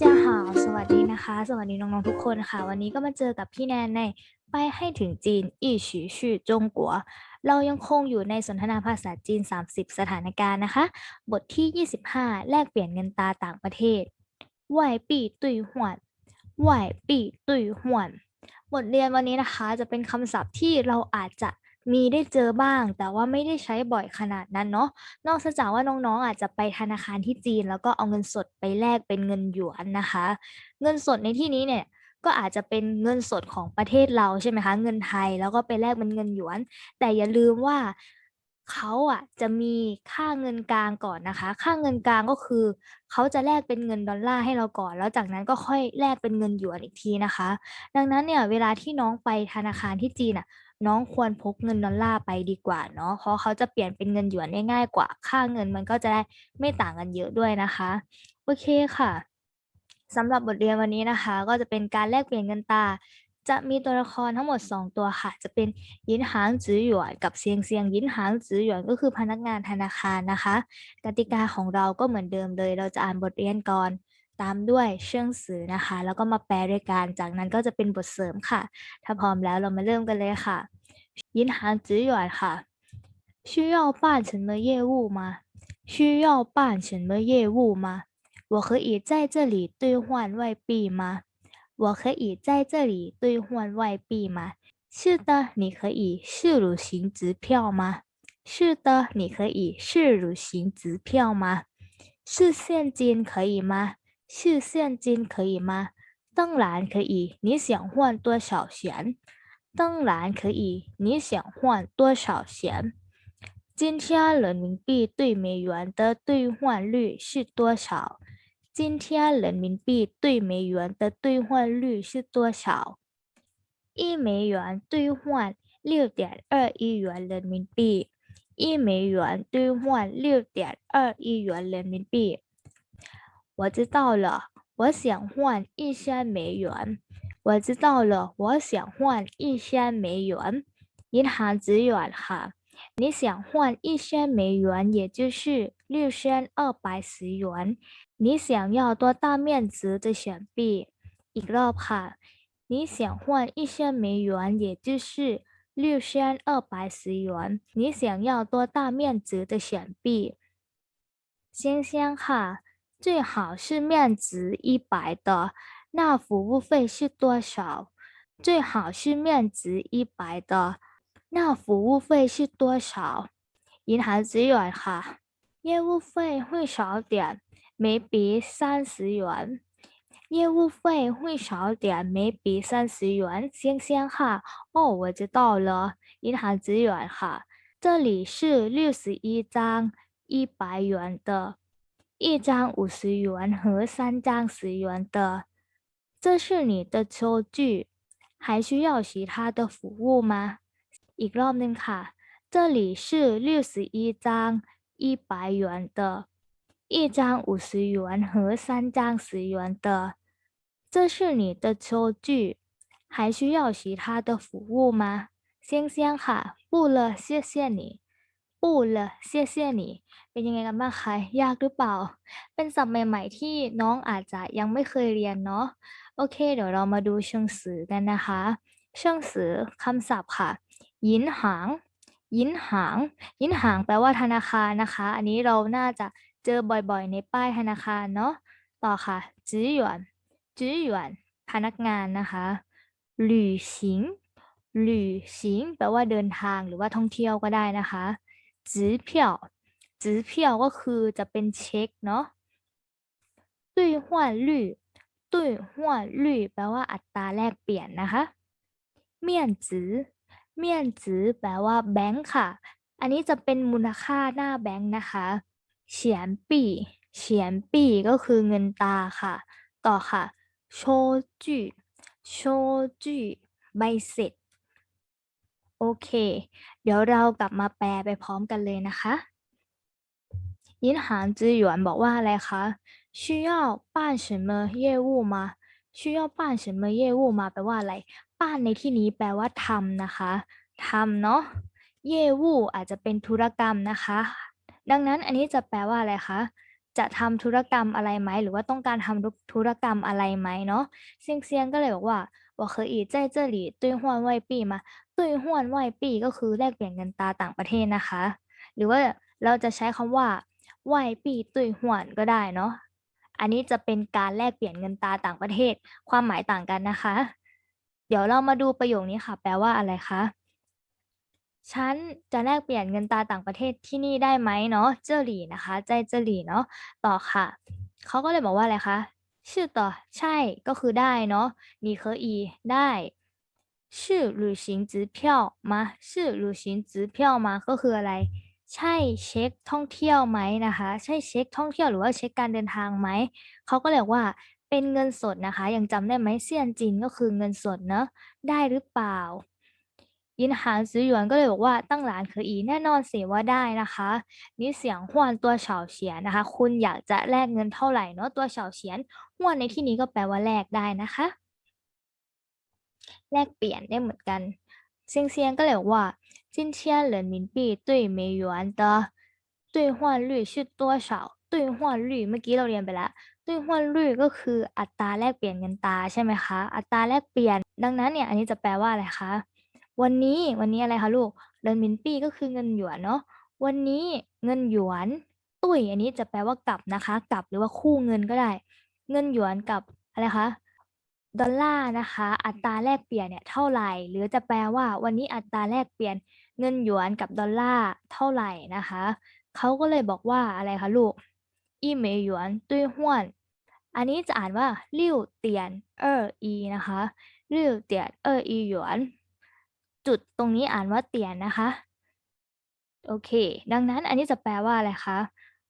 จาหาวสวัสดีนะคะ สวัสดีน้องๆทุกคนค่ะ วันนี้ก็มาเจอกับพี่แนนในไปให้ถึงจีนอีฉีชื่อจงกัว เรายังคงอยู่ในสนทนาภาษาจีน 30 สถานการณ์นะคะ บทที่ 25 แลกเปลี่ยนเงินตาต่างประเทศไหวปีตุยหวนไหวปีตุยหวนบทเรียนวันนี้นะคะจะเป็นคำศัพท์ที่เราอาจจะ มีได้เจอบ้าง แต่ว่าไม่ได้ใช้บ่อยขนาดนั้นเนาะนอกจากว่าน้องๆอาจจะไปธนาคารที่จีน แล้วก็เอาเงินสดไปแลกเป็นเงินหยวนนะคะ เงินสดในที่นี้เนี่ยก็อาจจะเป็นเงินสดของประเทศเราใช่ไหมคะ เงินไทยแล้วก็ไปแลกเป็นเงินหยวน แต่อย่าลืมว่า เขาอะจะมีค่าเงินกลางก่อนนะคะ ค่าเงินกลางก็คือ เขาจะแลกเป็นเงินดอลลาร์ให้เราก่อน แล้วจากนั้นก็ค่อยแลกเป็นเงินหยวนอีกทีนะคะ ดังนั้นเนี่ยเวลาที่น้องไปธนาคารที่จีนอะน้องควรพกเงินดอลลาร์ไปดีกว่าเนาะ เพราะเขาจะเปลี่ยนเป็นเงินหยวนได้ง่ายกว่า ค่าเงินมันก็จะได้ไม่ต่างกันเยอะด้วยนะคะ โอเคค่ะสำหรับบทเรียนวันนี้นะคะ ก็จะเป็นการแลกเปลี่ยนเงินตา จะมีตัวละครทั้งหมด 2 ตัวค่ะ จะเป็นยินหางจือหยวนกับเซียงเซียงยินหางจือหยวนก็คือพนักงานธนาคารนะคะ กติกาของเราก็เหมือนเดิมเลย เราจะอ่านบทเรียนก่อน ตามด้วยเชื่องสือนะคะ แล้วก็มาแปลด้วยกัน จากนั้นก็จะเป็นบทเสริมค่ะ ถ้าพร้อมแล้วเรามาเริ่มกันเลยค่ะ 银行职员ค่ะ需要办什么业务吗需要办什么业务吗我可以在这里兑换外币吗 我可以在这里兑换外币吗？是的你可以是旅行支票吗？是的你可以是旅行支票吗？是现金可以吗？是现金可以吗？当然可以你想换多少钱？当然可以，你想换多少钱？今天人民币对美元的兑换率是多少？今天人民币对美元的兑换率是多少？一美元兑换六点二一元人民币，一美元兑换六点二一元人民币。我知道了，我想换一千美元。我知道了，我想换一千美元。银行职员哈，你想换一千美元，也就是六千二百十元。你想要多大面值的钱币？อีกรอบค่ะ你想换一千美元，也就是六千二百十元。你想要多大面值的钱币？先生哈，最好是面值一百的。那服务费是多少？最好是面值一百的。那服务费是多少？银行职员哈，业务费会少点， 每笔三十元。业务费会少点，每笔三十元。先生哈，哦，我知道了。银行职员哈，这里是六十一张一百元的，一张五十元和三张十元的。这是你的收据，还需要其他的服务吗？อีกรอบหนึ่งค่ะ 这里是六十一张一百元的， 一张五十元和三张十元的。这是你的收据，还需要其他的服务吗？先生ค่ะ不了，谢谢你。不了，谢谢你。เป็นยังไงกันบ้างคะยากหรือเปล่า เป็นศัพท์ใหม่ๆที่น้องอาจจะยังไม่เคยเรียนเนาะ โอเค เดี๋ยวเรามาดูเชิงสือกันนะคะเชิงสือคำศัพท์ค่ะ ยินหาง ยินหาง ยินหางแปลว่าธนาคารนะคะ อันนี้เราน่าจะ เจอบ่อยๆ ในป้ายธนาคารเนาะต่อค่ะจื้อหยวนจื้อหยวนพนักงานนะคะหลี่ชิงหลี่ชิงแปลว่าเดินทางหรือว่าท่องเที่ยวก็ได้นะคะจื้อเพียวจื้อเพียวก็คือจะเป็นเช็คเนาะตุ้ยหวนลี่ตุ้ยหวนลี่แปลว่าอัตราแลกเปลี่ยนนะคะ เมียนจื้อเมียนจื้อแปลว่าแบงค์ค่ะ อันนี้จะเป็นมูลค่าหน้าแบงค์นะคะ เฉียนปี่เฉียนปี่ก็คือเงินตาค่ะ ต่อค่ะโชจื่โชจื่ใบเสร็จ โอเค เดี๋ยวเรากลับมาแปลไปพร้อมกันเลยนะคะยินหางจื้อหยวนบอกว่าอะไรคะ需要办什么业务吗需要办什么业务吗แปลว่าอะไร ป้านในที่นี้แปลว่าทำนะคะทำเนาะเย่วู่อาจจะเป็นธุรกรรมนะคะ ดังนั้นอันนี้จะแปลว่าอะไรคะ จะทำธุรกรรมอะไรไหม หรือว่าต้องการทำธุรกรรมอะไรไหมเนาะเซียงเซียงก็เลยบอกว่าว่าเคยอีใจเจอหตุ้ยห้วนไหวปีมาตุยห้วนไหวปีก็คือแลกเปลี่ยนเงินตาต่างประเทศนะคะ หรือว่าเราจะใช้คำว่าไหวปีตุยห้วนก็ได้เนาะอันนี้จะเป็นการแลกเปลี่ยนเงินตาต่างประเทศ ความหมายต่างกันนะคะ เดี๋ยวเรามาดูประโยคนี้ค่ะ แปลว่าอะไรคะ ฉันจะแลกเปลี่ยนเงินตราต่างประเทศที่นี่ได้ไหมเนาะ เจอหลี่นะคะ ใจเจอหลี่เนาะ ต่อค่ะ เขาก็เลยบอกว่าอะไรคะ ชื่อต่อ ใช่ ก็คือได้เนาะนี่เคได้是旅行支票吗是旅行支票吗ก็คืออะไร ใช่เช็คท่องเที่ยวไหมนะคะ ใช่เช็คท่องเที่ยวหรือว่าเช็คการเดินทางไหม เขาก็เลยว่าเป็นเงินสดนะคะ ยังจำได้ไหมเซียนจินก็คือเงินสดเนาะ ได้หรือเปล่า ยินหางซื้อหยวนก็เลยบอกว่าตั้งร้านคืออีแน่นอนสิว่าได้นะคะนี่เสียงหวนตัวเฉาเฉียนนะคะ คุณอยากจะแลกเงินเท่าไหร่เนาะตัวเฉาเฉียนหวนในที่นี้ก็แปลว่าแลกได้นะคะ แลกเปลี่ยนได้เหมือนกันเซียงเซียงก็เลยบอกว่า今天人民币对美元的兑换率是多少兑换率เมื่อกี้เราเรียนไปแล้ว兑换率ก็คืออัตราแลกเปลี่ยนเงินตราใช่ไหมคะ อัตราแลกเปลี่ยน ดังนั้นเนี่ย อันนี้จะแปลว่าอะไรคะ วันนี้วันนี้อะไรคะลูกเรนมินปี้ก็คือเงินหยวนเนาะวันนี้เงินหยวนตุ้ยอันนี้จะแปลว่ากลับนะคะกลับหรือว่าคู่เงินก็ได้ เงินหยวนกับอะไรคะดอลลาร์นะคะ อัตราแลกเปลี่ยนเนี่ยเท่าไหร่ หรือจะแปลว่าวันนี้อัตราแลกเปลี่ยนเงินหยวนกับดอลลาร์เท่าไหร่นะคะเขาก็เลยบอกว่าอะไรคะลูกอีเมยหยวนตุ้ยห้วน อันนี้จะอ่านว่าลิ่วเตียนเอออีนะคะลิ่วเตียนเอออีหยวน จุดตรงนี้อ่านว่าเตียนนะคะ โอเค ดังนั้นอันนี้จะแปลว่าอะไรคะ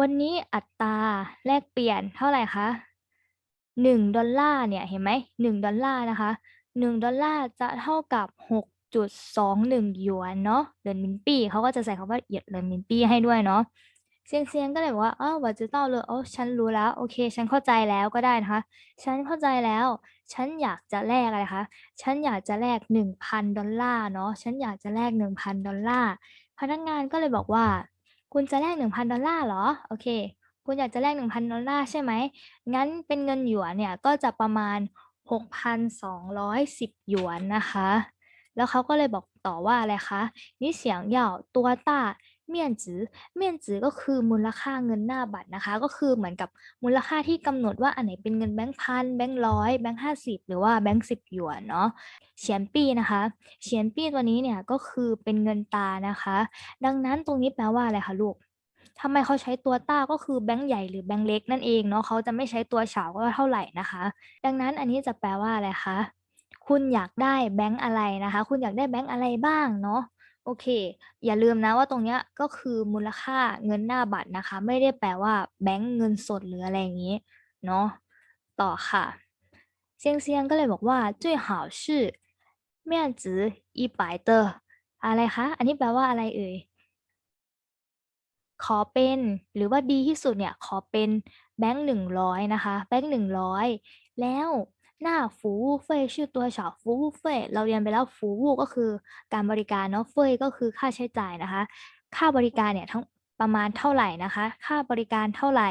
วันนี้อัตราแลกเปลี่ยนเท่าไหร่คะหนึ่งดอลลาร์เนี่ยเห็นไหมหนึ่งดอลลาร์นะคะหนึ่งดอลลาร์จะเท่ากับหกจุดสองหนึ่งหยวนเนาะเดินมินปี้เขาก็จะใส่คำว่าเหยียดเดินมินปี้ให้ด้วยเนาะเซียงเซียงก็เลยบอกว่าอ้าวว่าจะเต้าเลยโอ้ฉันรู้แล้ว โอเค ฉันเข้าใจแล้วก็ได้นะคะ ฉันเข้าใจแล้ว ฉันอยากจะแลกอะไรคะ ฉันอยากจะแลกหนึ่งพันดอลลาร์เนาะ ฉันอยากจะแลกหนึ่งพันดอลลาร์ พนักงานก็เลยบอกว่า คุณจะแลกหนึ่งพันดอลลาร์เหรอ โอเค คุณอยากจะแลกหนึ่งพันดอลลาร์ใช่ไหม งั้นเป็นเงินหยวนเนี่ยก็จะประมาณหกพันสองร้อยสิบหยวนนะคะ แล้วเขาก็เลยบอกต่อว่าอะไรคะ นี่เสียงหยาตัวต้า เมียนจื้อเมียนจื้อก็คือมูลค่าเงินหน้าบัตรนะคะ ก็คือเหมือนกับมูลค่าที่กำหนดว่าอันไหนเป็นเงินแบงค์พันแบงค์ร้อยแบงค์ห้าสิบหรือว่าแบงค์สิบหยวนเนาะเฉียนปี้นะคะเฉียนปี้ตัวนี้เนี่ยก็คือเป็นเงินตานะคะ ดังนั้นตรงนี้แปลว่าอะไรคะลูกทำไมเขาใช้ตัวต้าก็คือแบงค์ใหญ่หรือแบงค์เล็กนั่นเองเนาะเขาจะไม่ใช้ตัวเฉาก็เท่าไหร่นะคะ ดังนั้นอันนี้จะแปลว่าอะไรคะคุณอยากได้แบงค์อะไรนะคะ คุณอยากได้แบงค์อะไรบ้างเนาะ โอเค อย่าลืมนะว่าตรงเนี้ยก็คือมูลค่าเงินหน้าบัตรนะคะ ไม่ได้แปลว่าแบงก์เงินสดหรืออะไรอย่างนี้เนาะต่อค่ะเซียงเซียงก็เลยบอกว่า最好是面ห一百的ออะไรคะอันนี้แปลว่าอะไรเอ่ยขอเป็นหรือว่าดีที่สุดเนี่ยขอเป็นแบงค์หนึ่งร้อยนะคะ แบงค์หนึ่งร้อยแล้ว หน้าฟูเฟยชื่อตัวเฉาฟูเฟยเราเรียนไปแล้วฟูก็คือการบริการเนาะเฟยก็คือค่าใช้จ่ายนะคะ ค่าบริการเนี่ยทั้งประมาณเท่าไหร่นะคะ ค่าบริการเท่าไหร่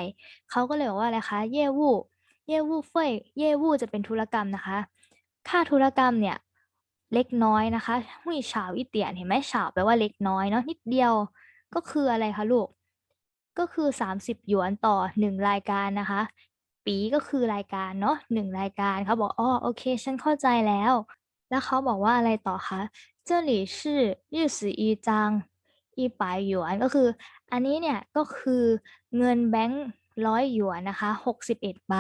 เขาก็เลยบอกว่าอะไรคะเย่วูเย่วูเฟยเย่วูจะเป็นธุรกรรมนะคะ ค่าธุรกรรมเนี่ยเล็กน้อยนะคะหุยเฉาอีเตียนเห็นไหมเฉาแปลว่าเล็กน้อยเนาะนิดเดียวก็คืออะไรคะลูกก็คือ 30 หยวนต่อ 1 รายการนะคะ ปีก็คือรายการเนาะหนึ่งรายการเขาบอกอ๋อโอเค ฉันเข้าใจแล้ว แล้วเขาบอกว่าอะไรต่อคะเจ้าหลี่ชื่อยูซีจังอีปายหยวนก็คือ อันนี้เนี่ยก็คือเงินแบงค์ร้อยหยวนนะคะหกสิบเอ็ดใบ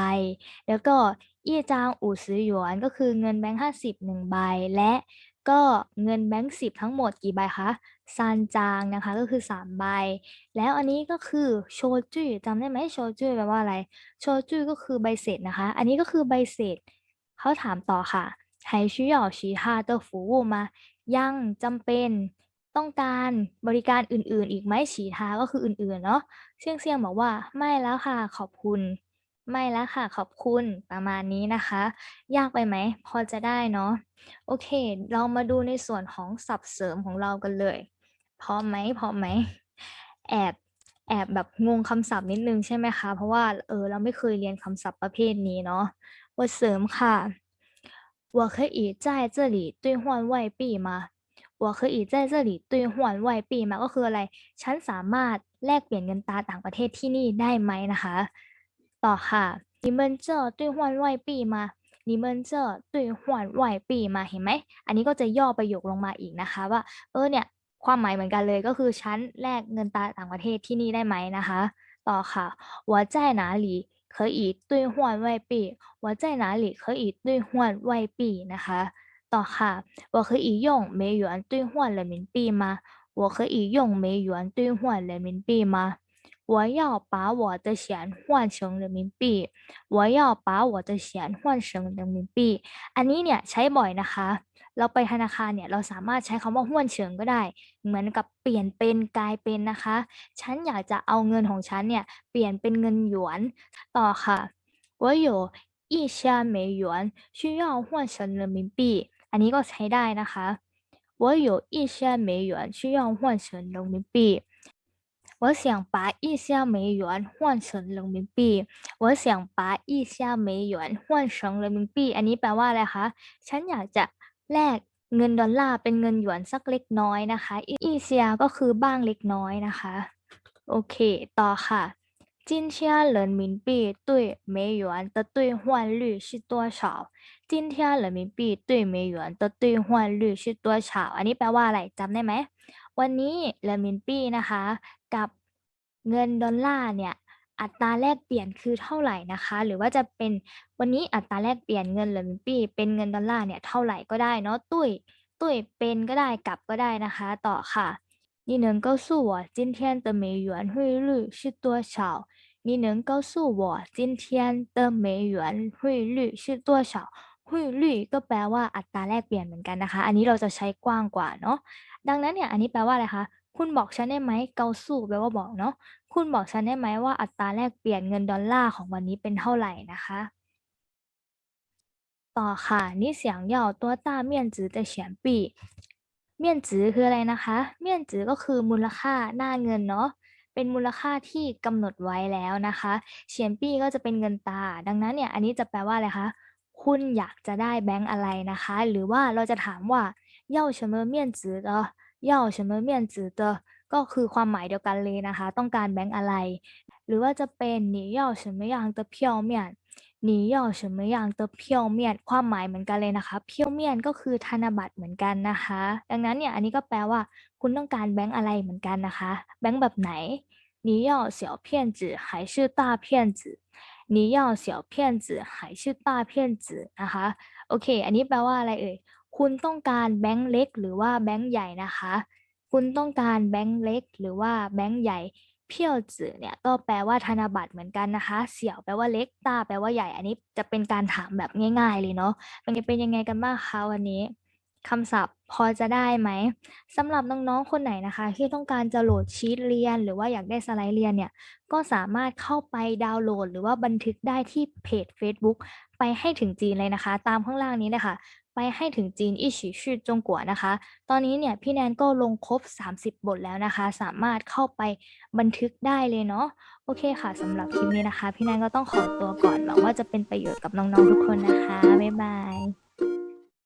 แล้วก็อี้จางอู่ซื้อหยวนก็คือเงินแบงค์ห้าสิบหนึ่งใบ และ ก็เงินแบงค์สิบทั้งหมดกี่ใบคะซานจางนะคะก็คือ 3 ใบ แล้วอันนี้ก็คือโชจุจจำได้ไหมโชจุยแปลว่าอะไรโชจุยก็คือใบเสร็จนะคะ อันนี้ก็คือใบเสร็จเขาถามต่อค่ะไทชิยอชีฮาเตอร์ฟูมายังจำเป็นต้องการบริการอื่นๆ อีกไหมฉีทาก็คืออื่นๆเนาะเซียงเซียงบอกว่าไม่แล้วค่ะขอบคุณ ไม่แล้วค่ะขอบคุณประมาณนี้นะคะ ยากไปไหมพอจะได้เนาะโอเค เรามาดูในส่วนของศัพท์เสริมของเรากันเลยพร้อมไหมพร้อมไหมแอบ แอบแบบงงคำศัพท์นิดนึงใช่ไหมคะ เพราะว่าเออเราไม่เคยเรียนคำศัพท์ประเภทนี้เนาะว่าเสริมค่ะ我可以在这里兑换外币吗我可以在这里兑换外币吗ก็คืออะไร ฉันสามารถแลกเปลี่ยนเงินตราต่างประเทศที่นี่ได้ไหมนะคะ ต่อค่ะ你们这兑换外币吗你们这兑换外币吗เห็นไหม อันนี้ก็จะย่อประโยคลงมาอีกนะคะว่า เออเนี่ย ความหมายเหมือนกันเลยก็คือฉันแลกเงินตราต่างประเทศที่นี่ได้ไหมนะคะ ต่อค่ะ我在哪里可以兑换外币我在哪里可以兑换外币นะคะ ต่อค่ะ我可以用美元兑换人民币吗我可以用美元兑换人民币吗 我要把我的钱换成人民币我要把我的钱换成人民币อันนี้เนี่ยใช้บ่อยนะคะ เราไปธนาคารเนี่ยเราสามารถใช้คำว่าห้วนเฉิงก็ได้ เหมือนกับเปลี่ยนเป็นกลายเป็นนะคะ ฉันอยากจะเอาเงินของฉันเนี่ยเปลี่ยนเป็นเงินหยวน ต่อค่ะ我有一千美元需要换成人民币อันนี้ก็ใช้ได้นะคะ我有一千美元需要换成人民币 我想把一千美元换成人民币我想把一千美元换成人民币อันนี้แปลว่าอะไรคะ ฉันอยากจะแลกเงินดอลลาร์เป็นเงินหยวนสักเล็กน้อยนะคะ อีเซียก็คือบ้างเล็กน้อยนะคะ โอเค ต่อค่ะ今天人民币对美元的兑换率是多少今天人民币对美元的兑换率是多少อันนี้แปลว่าอะไรจำได้ไหม วันนี้เรมินปี้นะคะ กับเงินดอลลาร์เนี่ย อัตราแลกเปลี่ยนคือเท่าไหร่นะคะ หรือว่าจะเป็นวันนี้อัตราแลกเปลี่ยนเงินเหรียญปีเป็นเงินดอลลาร์เนี่ยเท่าไหร่ก็ได้เนาะตุ้ยตุ้ยเป็นก็ได้กลับก็ได้นะคะ ต่อค่ะ你能告诉我今天的美元汇率是多少你能告诉我今天的美元汇率是多少 汇率ก็แปลว่าอัตราแลกเปลี่ยนเหมือนกันนะคะ อันนี้เราจะใช้กว้างกว่าเนาะ ดังนั้นเนี่ย อันนี้แปลว่าอะไรคะ คุณบอกฉันได้ไหมเกาสู่แปลว่าบอกเนาะ คุณบอกฉันได้ไหมว่าอัตราแลกเปลี่ยนเงินดอลลาร์ของวันนี้เป็นเท่าไหร่นะคะ ต่อค่ะนี่เสียงย่อตัวต้าเมียนจือแต่เฉียนปีเมียนจือคืออะไรนะคะ เมียนจือก็คือมูลค่าหน้าเงินเนาะ เป็นมูลค่าที่กำหนดไว้แล้วนะคะ เฉียนปี้ก็จะเป็นเงินตา ดังนั้นเนี่ย อันนี้จะแปลว่าอะไรคะ คุณอยากจะได้แบงก์อะไรนะคะ หรือว่าเราจะถามว่า要什么面值的要什么面值的ก็คือความหมายเดียวกันเลยนะคะ ต้องการแบงก์อะไร หรือว่าจะเป็น你要什么样的票面你要什么样的票面ความหมายเหมือนกันเลยนะคะเพียวเมียนก็คือธนบัตรเหมือนกันนะคะ ดังนั้นเนี่ยอันนี้ก็แปลว่า คุณต้องการแบงก์อะไรเหมือนกันนะคะ แบงก์แบบไหน你要小骗子还是大骗子你要小骗子还是大骗子 นะคะ โอเค อันนี้แปลว่าอะไรเอ่ย คุณต้องการแบงก์เล็กหรือว่าแบงก์ใหญ่นะคะ คุณต้องการแบงก์เล็กหรือว่าแบงก์ใหญ่ เพี้ยวจือเนี่ยก็แปลว่าธนบัตรเหมือนกันนะคะ เสี่ยวแปลว่าเล็กตาแปลว่าใหญ่ อันนี้จะเป็นการถามแบบง่าย ๆ เลยเนาะเป็นเป็นยังไงกันบ้างคะวันนี้ คำศัพท์พอจะได้ไหมสำหรับน้องๆคนไหนนะคะ ที่ต้องการจะโหลดชีตเรียน หรือว่าอยากได้สไลด์เรียนเนี่ยก็สามารถเข้าไปดาวน์โหลด หรือว่าบันทึกได้ที่เพจ Facebook ไปให้ถึงจีนเลยนะคะ ตามข้างล่างนี้เลยค่ะไปให้ถึงจีนอีฉีชื่อจงกัวนะคะ ตอนนี้เนี่ยพี่แนนก็ลงครบ 30 บทแล้วนะคะ สามารถเข้าไปบันทึกได้เลยเนาะ โอเคค่ะสำหรับคลิปนี้นะคะ พี่แนนก็ต้องขอตัวก่อนหวังว่าจะเป็นประโยชน์กับน้องๆทุกคนนะคะ บ๊ายบาย